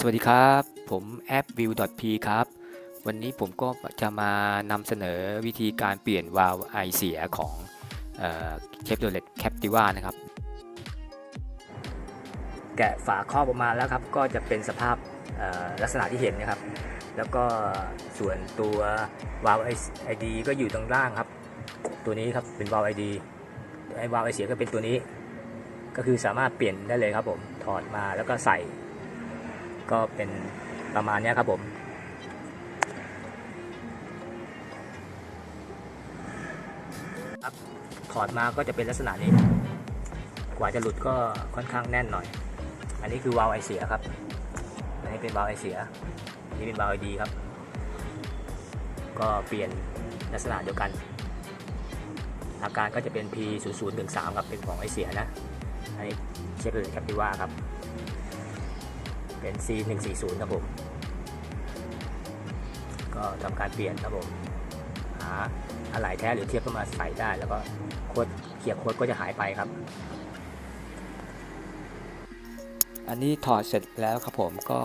สวัสดีครับ ผมแอป view.p ครับ วันนี้ผมก็จะมานำเสนอวิธีการเปลี่ยนวาล์วไอเสียของเชฟโรเลตแคปติว่านะครับ แกะฝาครอบออกมาแล้วครับ ก็จะเป็นสภาพลักษณะที่เห็นนะครับ แล้วก็ส่วนตัววาล์วไอดีก็อยู่ตรงล่างครับ ตัวนี้ครับเป็นวาล์วไอดีไอวาล์วไอเสียก็เป็นตัวนี้ ก็คือสามารถเปลี่ยนได้เลยครับผมถอดมาแล้วก็ใส่ ก็เป็นประมาณนี้ครับผม ครับถอดมาก็จะเป็นลักษณะนี้ กว่าจะหลุดก็ค่อนข้างแน่นหน่อย อันนี้คือวาล์วไอเสียครับ อันนี้เป็นวาล์วไอเสียนนี้เป็นวาล์วไอดีครับ ก็เปลี่ยนลักษณะเดียวกัน อาการก็จะเป็น P 0 0 1 3ครับเป็นของไอเสียนะ อันนี้เช็คเลยครับที่ว่าครับ เป็น C 1 4 0ครับผม ก็ทำการเปลี่ยนครับผม หาอะไหล่แท้หรือเทียบเข้ามาใส่ได้แล้วก็โค้ดเขียบโค้ดก็จะหายไปครับ อันนี้ถอดเสร็จแล้วครับผมก็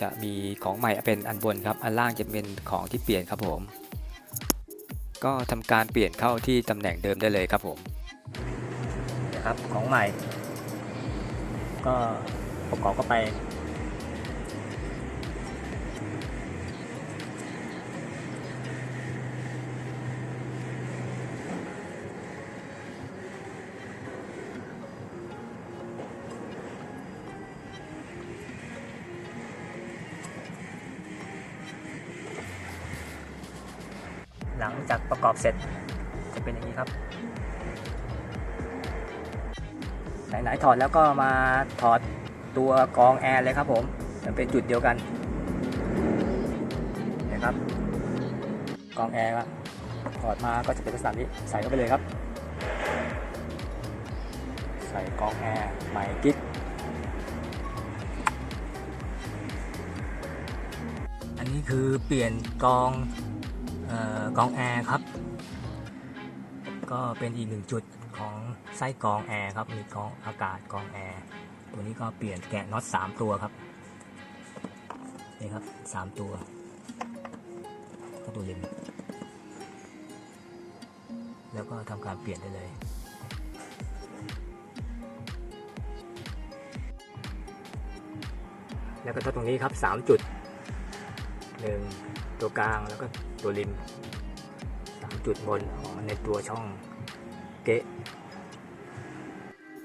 จะมีของใหม่เป็นอันบนครับ อันล่างจะเป็นของที่เปลี่ยนครับผม ก็ทำการเปลี่ยนเข้าที่ตำแหน่งเดิมได้เลยครับผมนะครับของใหม่ ก็ประกอบเข้าไป หลังจากประกอบเสร็จจะเป็นอย่างนี้ครับไหนๆถอดแล้วก็มาถอดตัวกรองแอร์เลยครับผมมันเป็นจุดเดียวกันนะครับกรองแอร์ครับถอดมาก็จะเป็นลักษณะนี้ใส่เข้าไปเลยครับ ใส่กรองแอร์ใหม่กิ๊กอันนี้คือเปลี่ยนกรอง กองแอร์ครับ ก็เป็นอีกหนึ่งจุดของไส้กองแอร์ครับมีกองอากาศกองแอร์ตัวนี้ก็เปลี่ยนแกะน็อตสามตัวครับนี่ครับสามตัวก็ตัวเย็นแล้วก็ทำการเปลี่ยนได้เลยแล้วก็ตรงนี้ครับสามจุดหนึ่งตัวกลางแล้วก็ ตัวริมสามจุดบนของในตัวช่องเกะ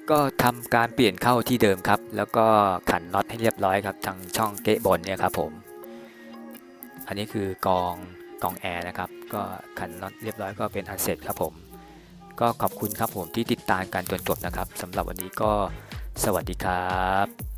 ก็ทำการเปลี่ยนเข้าที่เดิมครับ แล้วก็ขันน็อตให้เรียบร้อยครับทางช่องเกะบนเนี่ยครับผม อันนี้คือกองกองแอร์นะครับ ก็ขันน็อตเรียบร้อยก็เป็นอันเสร็จครับผม ก็ขอบคุณครับผมที่ติดตามการจนจบนะครับสำหรับวันนี้ก็สวัสดีครับ